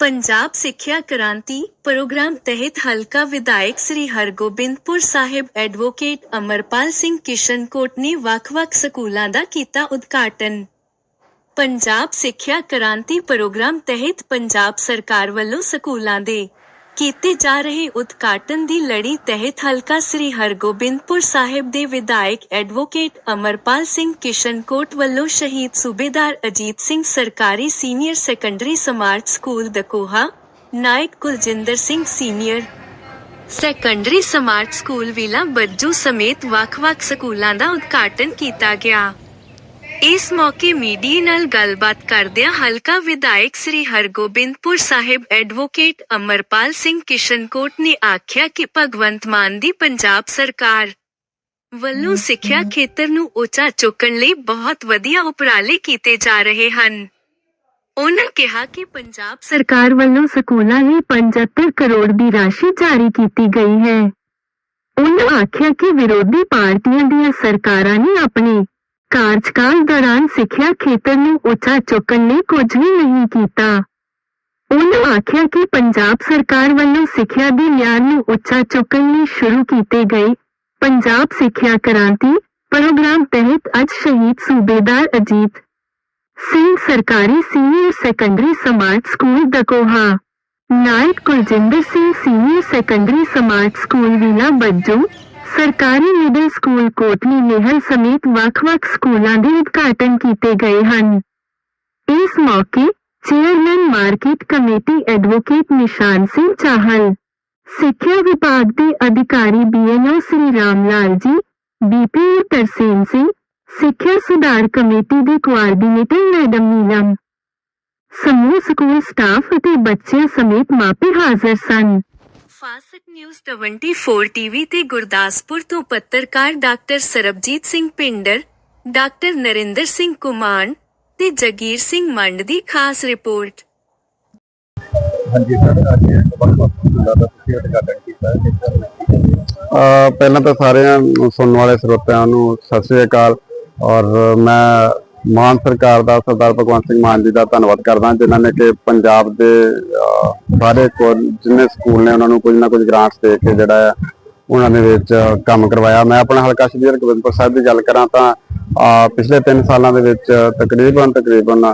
ਪੰਜਾਬ ਸਿੱਖਿਆ ਕ੍ਰਾਂਤੀ ਪ੍ਰੋਗਰਾਮ ਤਹਿਤ ਹਲਕਾ ਵਿਧਾਇਕ ਸ੍ਰੀ ਹਰਗੋਬਿੰਦਪੁਰ ਸਾਹਿਬ ਐਡਵੋਕੇਟ ਅਮਰਪਾਲ ਸਿੰਘ ਕਿਸ਼ਨਕੋਟ ਨੇ ਵੱਖ-ਵੱਖ ਸਕੂਲਾਂ ਦਾ ਕੀਤਾ ਉਦਘਾਟਨ। ਪੰਜਾਬ ਸਿੱਖਿਆ ਕ੍ਰਾਂਤੀ ਪ੍ਰੋਗਰਾਮ ਤਹਿਤ ਪੰਜਾਬ ਸਰਕਾਰ ਵੱਲੋਂ ਸਕੂਲਾਂ ਦੇ ਕੀਤੇ ਜਾ ਰਹੇ ਉਦਘਾਟਨ ਦੀ ਲੜੀ ਤਹਿਤ ਹਲਕਾ ਸ੍ਰੀ ਹਰਗੋਬਿੰਦਪੁਰ ਸਾਹਿਬ ਦੇ ਵਿਧਾਇਕ ਐਡਵੋਕੇਟ ਅਮਰਪਾਲ ਸਿੰਘ ਕਿਸ਼ਨਕੋਟ ਵੱਲੋਂ ਸ਼ਹੀਦ ਸੂਬੇਦਾਰ ਅਜੀਤ ਸਿੰਘ ਸਰਕਾਰੀ senior secondary smart school Dakoha, Naik Kuljinder Singh senior secondary smart school Vila Bajju ਸਮੇਤ ਵੱਖ-ਵੱਖ ਸਕੂਲਾਂ ਦਾ ਉਦਘਾਟਨ ਕੀਤਾ ਗਿਆ। ਇਸ ਮੌਕੇ ਮੀਡੀਆ ਨਾਲ ਗੱਲਬਾਤ ਕਰਦਿਆਂ ਹਲਕਾ ਵਿਧਾਇਕ ਸ੍ਰੀ ਹਰਗੋਬਿੰਦਪੁਰ ਸਾਹਿਬ ਐਡਵੋਕੇਟ ਅਮਰਪਾਲ ਸਿੰਘ ਕਿਸ਼ਨਕੋਟ ਨੇ ਆਖਿਆ ਕਿ ਭਗਵੰਤ ਮਾਨ ਦੀ ਪੰਜਾਬ ਸਰਕਾਰ ਵੱਲੋਂ ਸਿੱਖਿਆ ਖੇਤਰ ਨੂੰ ਉੱਚਾ ਚੁੱਕਣ ਲਈ ਬਹੁਤ ਵਧੀਆ ਉਪਰਾਲੇ ਕੀਤੇ ਜਾ ਰਹੇ ਹਨ। ਉਹਨਾਂ ਕਿਹਾ ਕਿ ਪੰਜਾਬ ਸਰਕਾਰ ਵੱਲੋਂ ਸਕੂਲਾਂ ਲਈ 75 ਕਰੋੜ ਦੀ ਰਾਸ਼ੀ ਜਾਰੀ ਕੀਤੀ ਗਈ ਹੈ। ਉਹਨਾਂ ਆਖਿਆ ਕਿ ਵਿਰੋਧੀ ਪਾਰਟੀਆਂ ਦੀਆਂ ਸਰਕਾਰਾਂ ਨੇ ਆਪਣੇ ਕਾਰਜਕਾਲ ਦੌਰਾਨ ਸਿੱਖਿਆ ਖੇਤਰ ਨੂੰ ਉੱਚਾ ਚੁੱਕਣ ਲਈ ਕੁਝ ਵੀ ਨਹੀਂ ਕੀਤਾ ਉਹਨਾਂ ਆਖਿਆ ਕਿ ਪੰਜਾਬ ਸਰਕਾਰ ਵੱਲੋਂ ਸਿੱਖਿਆ ਦੇ ਮਿਆਰ ਨੂੰ ਉੱਚਾ ਚੁੱਕਣ ਲਈ ਸ਼ੁਰੂ ਕੀਤੇ ਗਏ ਪੰਜਾਬ ਸਿੱਖਿਆ ਕ੍ਰਾਂਤੀ ਪ੍ਰੋਗਰਾਮ ਤਹਿਤ ਅੱਜ ਸ਼ਹੀਦ ਸੂਬੇਦਾਰ ਅਜੀਤ ਸਿੰਘ ਸਰਕਾਰੀ senior secondary smart school Dakoha Naik Kuljinder Singh senior secondary smart school Vila Bajju ਸਰਕਾਰੀ ਮਿਡਲ ਸਕੂਲ ਕੋਟਲੀ ਨਿਹਲ ਸਮੇਤ ਵੱਖ-ਵੱਖ ਸਕੂਲਾਂ ਦੇ ਉਦਘਾਟਨ ਕੀਤੇ ਗਏ ਹਨ। ਇਸ ਮੌਕੇ chairman market committee advocate Nishan Singh Chahal, ਸਿੱਖਿਆ ਵਿਭਾਗ ਦੇ ਅਧਿਕਾਰੀ ਬੀਐਨਓ ਸ੍ਰੀ ਰਾਮ ਲਾਲ ਜੀ ਬੀਪੀਓ ਤਰਸੇਮ ਸਿੰਘ, ਸਿੱਖਿਆ ਸੁਧਾਰ ਕਮੇਟੀ ਦੇ ਕੋਆਰਡੀਨੇਟਰ ਮੈਡਮ ਨੀਲਮ। ਸਮੂਹ ਸਕੂਲ ਸਟਾਫ ਅਤੇ ਬੱਚਿਆਂ ਸਮੇਤ ਮਾਪੇ ਹਾਜ਼ਰ ਸਨ। ਫਾਸਟ ਨਿਊਜ਼ 24 ਟੀਵੀ ਤੇ ਗੁਰਦਾਸਪੁਰ ਤੋਂ ਪੱਤਰਕਾਰ ਡਾਕਟਰ ਸਰਬਜੀਤ ਸਿੰਘ ਪਿੰਡਰ ਡਾਕਟਰ ਨਰਿੰਦਰ ਸਿੰਘ ਕੁਮਾਨ ਤੇ ਜਗੀਰ ਸਿੰਘ ਮੰਡ ਦੀ ਖਾਸ ਰਿਪੋਰਟ। ਹਾਂਜੀ ਸਰ ਅੱਜ ਵੱਖ ਵੱਖ ਸਕੂਲਾਂ ਦਾ ਤੁਸੀਂ ਉਦਘਾਟਨ ਕੀਤਾ ਪਹਿਲਾਂ ਤਾਂ ਸਾਰਿਆਂ ਨੂੰ ਸੁਣਨ ਵਾਲੇ ਸਰੋਤਿਆਂ ਨੂੰ ਸਤਿ ਸ੍ਰੀ ਅਕਾਲ ਔਰ ਮੈਂ ਮਾਨ ਸਰਕਾਰ ਦਾ ਸਰਦਾਰ ਭਗਵੰਤ ਸਿੰਘ ਮਾਨ ਜੀ ਦਾ ਧੰਨਵਾਦ ਕਰਦਾ ਜਿਨ੍ਹਾਂ ਨੇ ਕਿ ਪੰਜਾਬ ਦੇ ਸਾਰੇ ਜਿੰਨੇ ਸਕੂਲ ਨੇ ਉਹਨਾਂ ਨੂੰ ਕੁਝ ਨਾ ਕੁਝ ਗ੍ਰਾਂਟਸ ਦੇ ਕੇ ਜਿਹੜਾ ਹੈ ਉਹਨਾਂ ਦੇ ਵਿੱਚ ਕੰਮ ਕਰਵਾਇਆ। ਮੈਂ ਆਪਣਾ ਹਲਕਾ ਸ਼੍ਰੀ ਹਰਗੋਬਿੰਦਪੁਰ ਸਾਹਿਬ ਦੀ ਗੱਲ ਕਰਾਂ ਤਾਂ ਅਹ, ਪਿਛਲੇ 3 ਸਾਲਾਂ ਦੇ ਵਿੱਚ ਤਕਰੀਬਨ ਤਕਰੀਬਨ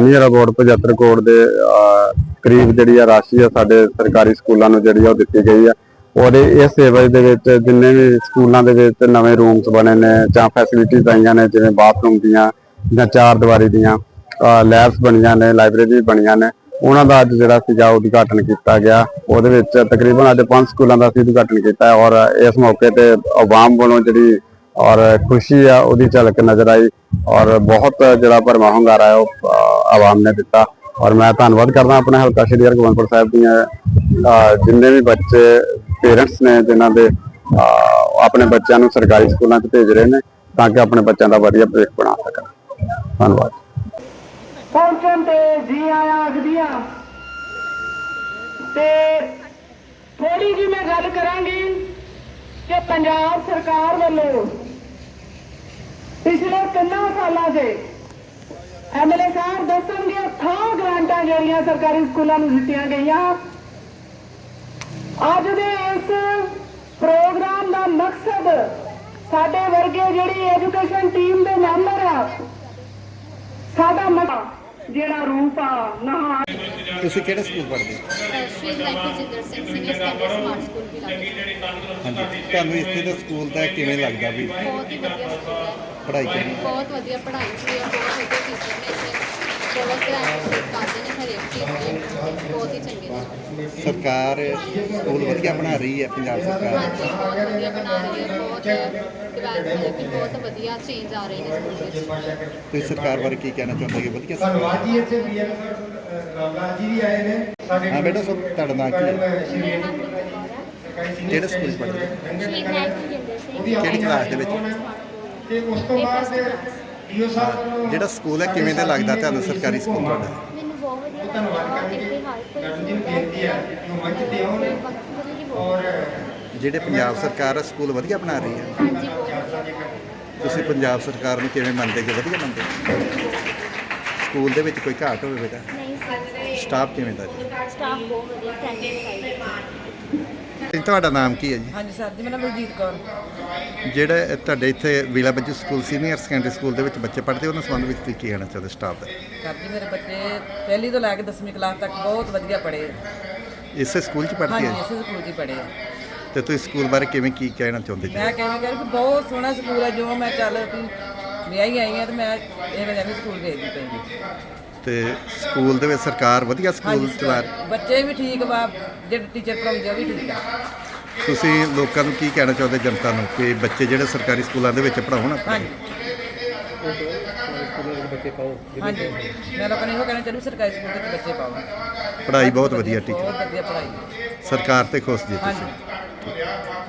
ਨੀਅਰ ਅਬਾਊਟ 75 ਕਰੋੜ ਦੇ ਅਹ, ਕਰੀਬ ਜਿਹੜੀ ਆ ਰਾਸ਼ੀ ਆ ਸਾਡੇ ਸਰਕਾਰੀ ਸਕੂਲਾਂ ਨੂੰ ਜਿਹੜੀ ਆ ਉਹ ਦਿੱਤੀ ਗਈ ਆ। ਔਰ ਇਸ ਸੇਵਾ ਦੇ ਵਿੱਚ ਜਿੰਨੇ ਵੀ ਸਕੂਲਾਂ ਦੇ ਵਿੱਚ ਨਵੇਂ ਰੂਮਸ ਬਣੇ ਨੇ ਜਾਂ ਫੈਸਿਲਿਟੀਜ਼ ਆਈਆਂ ਨੇ, ਜਿਵੇਂ ਬਾਥਰੂਮ ਦੀਆਂ ਜਾਂ ਚਾਰ ਦੀਵਾਰੀ ਦੀਆਂ ਲੈਬਸ ਬਣੀਆਂ ਨੇ ਲਾਇਬ੍ਰੇਰੀ ਬਣੀਆਂ ਨੇ, ਉਹਨਾਂ ਦਾ ਅੱਜ ਜਿਹੜਾ ਸੀਗਾ ਉਦਘਾਟਨ ਕੀਤਾ ਗਿਆ। ਉਹਦੇ ਵਿੱਚ ਤਕਰੀਬਨ ਅੱਜ ਪੰਜ ਸਕੂਲਾਂ ਦਾ ਅਸੀਂ ਉਦਘਾਟਨ ਕੀਤਾ ਔਰ ਇਸ ਮੌਕੇ ਤੇ ਆਵਾਮ ਵੱਲੋਂ ਜਿਹੜੀ ਔਰ ਖੁਸ਼ੀ ਆ, ਉਹਦੀ ਝਲਕ ਨਜ਼ਰ ਆਈ ਔਰ ਬਹੁਤ ਜਿਹੜਾ ਭਰਮਾ ਹੁੰਗਾਰਾ ਹੈ ਉਹ ਆਵਾਮ ਨੇ ਦਿੱਤਾ। ਔਰ ਮੈਂ ਧੰਨਵਾਦ ਕਰਦਾ ਆਪਣੇ ਹਲਕਾ ਸ਼੍ਰੀ ਹਰਗੋਬਿੰਦਪੁਰ ਸਾਹਿਬ ਦੀਆਂ ਜਿੰਨੇ ਵੀ ਬੱਚੇ ਪੇਰੈਂਟਸ ਨੇ ਜਿਨ੍ਹਾਂ ਦੇ ਆਪਣੇ ਬੱਚਿਆਂ ਨੂੰ ਸਰਕਾਰੀ ਸਕੂਲਾਂ 'ਚ ਭੇਜ ਰਹੇ ਨੇ ਤਾਂ ਕਿ ਆਪਣੇ ਬੱਚਿਆਂ ਦਾ ਵਧੀਆ ਭਵਿੱਖ ਬਣਾ ਸਕਣ। ਧੰਨਵਾਦ। ਪਹੁੰਚਣ ਤੇ ਜੀ ਆਇਆਂ ਆਖਦੀਆਂ। ਤੇ ਥੋੜੀ ਜੀ ਮੈਂ ਗੱਲ ਕਰਾਂਗੀ ਕਿ ਪੰਜਾਬ ਸਰਕਾਰ ਵੱਲੋਂ ਪਿਛਲੇ ਤਿੰਨਾਂ ਸਾਲਾਂ 'ਚ ਐਮਐਲਏ ਸਾਹਿਬ ਦੱਸਣਗੇ ਥਾਂ ਗ੍ਰਾਂਟਾਂ ਜਿਹੜੀਆਂ ਸਰਕਾਰੀ ਸਕੂਲਾਂ ਨੂੰ ਦਿੱਤੀਆਂ ਗਈਆਂ। ਅੱਜ ਦੇ ਇਸ ਪ੍ਰੋਗਰਾਮ ਦਾ ਮਕਸਦ ਸਾਡੇ ਵਰਗੇ ਜਿਹੜੀ ਐਜੂਕੇਸ਼ਨ ਟੀਮ ਦੇ ਮੈਂਬਰ ਆ ਸਾਡਾ ਮਤਾ ਜਿਹੜਾ ਰੂਪ ਆ ਨਹਾ ਤੁਸੀਂ ਕਿਹੜੇ ਸਕੂਲ ਪੜ੍ਹਦੇ? ਹੋ? Shri like Jinder Singh senior secondary smart school ਵੀ ਲੱਗਦਾ। ਹਾਂਜੀ। ਤੁਹਾਨੂੰ ਇੱਥੇ ਦਾ ਸਕੂਲ ਦਾ ਕਿਵੇਂ ਲੱਗਦਾ ਵੀ? ਬਹੁਤ ਹੀ ਵਧੀਆ ਸਕੂਲ ਹੈ। ਪੜ੍ਹਾਈ ਕਿਵੇਂ? ਬਹੁਤ ਵਧੀਆ ਪੜ੍ਹਾਈ ਵੀ ਹੈ ਬਹੁਤ ਵਧੀਆ ਟੀਚਰ ਨੇ ਇੱਥੇ। ਬਹੁਤ ਗ੍ਰੈਂਡ ਕਰਦੇ ਨੇ ਹਰੇਕ ਚੀਜ਼ ਲਈ ਬਹੁਤ ਹੀ ਚੰਗੇ ਨੇ ਸਰਕਾਰ ਸਕੂਲ ਵਧੀਆ ਬਣਾ ਰਹੀ ਹੈ ਪੰਜਾਬ ਸਰਕਾਰ। ਹਾਂਜੀ ਬਹੁਤ ਵਧੀਆ ਬਣਾ ਰਹੀ ਹੈ ਬਹੁਤ ਡਿਵੈਲਪ ਮਤਲਬ ਕਿ ਬਹੁਤ ਵਧੀਆ ਚੇਂਜ ਆ ਰਹੇ ਨੇ ਸਕੂਲ ਵਿੱਚ। ਤੁਸੀਂ ਸਰਕਾਰ ਬਾਰੇ ਕੀ ਕਹਿਣਾ ਚਾਹੁੰਦੇ ਹੋ ਵਧੀਆ ਸਰਕਾਰ ਰਾਜੀ ਇੱਥੇ ਵੀ ਰਾਜੀ ਵੀ ਆਏ ਨੇ। ਸਾਡੇ ਹਾਂ ਬੇਟਾ ਸਭ ਤੁਹਾਡਾ ਨਾਂ ਕੀ ਹੈ? ਕਿਹੜੇ ਸਕੂਲ ਪੜ੍ਹਦੇ? ਕਿਹੜੀ ਕਲਾਸ ਦੇ ਵਿੱਚ? ਤੇ ਉਸ ਤੋਂ ਬਾਅਦ ਡੀਓ ਸਾਹਿਬ ਨੂੰ ਜਿਹੜਾ ਸਕੂਲ ਹੈ ਕਿਵੇਂ ਦਾ ਲੱਗਦਾ ਤੁਹਾਨੂੰ ਸਰਕਾਰੀ ਸਕੂਲ ਤੁਹਾਡਾ? ਬਹੁਤ ਵਧੀਆ ਹੈ ਇੱਥੇ ਹਰ ਕੋਈ ਬੇਨਤੀ ਹੈ ਕਿ ਮੰਚ ਤੇ ਆਉਣ ਔਰ ਜਿਹੜੇ ਪੰਜਾਬ ਸਰਕਾਰ ਹੈ ਸਕੂਲ ਵਧੀਆ ਬਣਾ ਰਹੀ ਹੈ। ਹਾਂਜੀ ਤੁਸੀਂ ਪੰਜਾਬ ਸਰਕਾਰ ਨੂੰ ਕਿਵੇਂ ਮੰਨਦੇ ਜੇ ਵਧੀਆ ਮੰਨਦੇ? ਸਕੂਲ ਦੇ ਵਿੱਚ ਕੋਈ ਘਾਟ ਹੋਵੇ ਬੇਟਾ? ਨਹੀਂ ਸਰ। ਸਟਾਫ ਕਿਵੇਂ ਦਾ ਜੀ? ਸਟਾਫ ਬਹੁਤ ਵਧੀਆ ਫਰੈਂਡਲੀ ਜੀ, ਤੁਹਾਡਾ ਨਾਮ ਕੀ ਹੈ ਜੀ? ਹਾਂਜੀ ਸਰ ਜੀ ਮੇਰਾ ਨਾਮ ਬਲਜੀਤ ਕੌਰ। ਜਿਹੜਾ ਤੁਹਾਡੇ ਇੱਥੇ Vila Bajju school senior secondary school ਦੇ ਵਿੱਚ ਬੱਚੇ ਪੜ੍ਹਦੇ ਉਹਨਾਂ ਸੰਬੰਧ ਵਿੱਚ ਤੁਸੀਂ ਕੀ ਕਹਿਣਾ ਚਾਹੁੰਦੇ ਸਟਾਫ ਦਾ? ਸਰ ਜੀ ਮੇਰੇ ਬੱਚੇ ਪਹਿਲੀ ਤੋਂ ਲੈ ਕੇ 10ਵੀਂ ਕਲਾਸ ਤੱਕ ਬਹੁਤ ਵਧੀਆ ਪੜ੍ਹੇ ਇਸੇ ਸਕੂਲ 'ਚ ਪੜ੍ਹਦੇ ਹਾਂਜੀ ਹੈ ਇਸੇ ਸਕੂਲ 'ਚ ਹੀ ਪੜ੍ਹੇ ਤੇ ਤੁਸੀਂ ਸਕੂਲ ਬਾਰੇ ਕਿਵੇਂ ਕੀ ਕਹਿਣਾ ਚਾਹੁੰਦੇ ਜੀ? ਮੈਂ ਕਹਿੰਦੀ ਕਿ ਬਹੁਤ ਸੋਹਣਾ ਸਕੂਲ ਹੈ ਜੋ ਮੈਂ ਚੱਲ ਵੀ ਵਿਆਹੀ ਆਈ ਹਾਂ ਤੇ ਮੈਂ ਇਹ ਵਜ੍ਹਾ ਸਕੂਲ ਵੇਖਦੀ ਪਈ ਜੀ ਤੇ ਸਕੂਲ ਦੇ ਵਿੱਚ ਸਰਕਾਰ ਵਧੀਆ ਸਕੂਲ ਚਲਾ ਬੱਚੇ ਵੀ ਠੀਕ ਵਾ ਜਿਹੜੇ ਟੀਚਰ ਪੜ੍ਹਾਉਂਦੇ ਆ ਉਹ ਵੀ ਠੀਕ ਆ। ਤੁਸੀਂ ਲੋਕਾਂ ਨੂੰ ਕੀ ਕਹਿਣਾ ਚਾਹੁੰਦੇ ਜਨਤਾ ਨੂੰ ਕਿ ਬੱਚੇ ਜਿਹੜੇ ਸਰਕਾਰੀ ਸਕੂਲਾਂ ਦੇ ਵਿੱਚ ਪੜਾਉਣ ਹਾਂਜੀ। ਹਾਂਜੀ। ਮੈਂ ਤਾਂ ਆਪਣੇ ਇਹੋ ਕਹਿਣਾ ਚਾਹੁੰਦੀ ਸਰਕਾਰੀ ਸਕੂਲ ਵਿੱਚ ਬੱਚੇ ਪਾਓ। ਪੜ੍ਹਾਈ ਬਹੁਤ ਵਧੀਆ ਟੀਚਰ। ਬਹੁਤ ਵਧੀਆ ਪੜ੍ਹਾਈ। ਸਰਕਾਰ ਤੇ ਖੁਸ਼ ਜੀ ਤੁਸੀਂ। ਹਾਂਜੀ।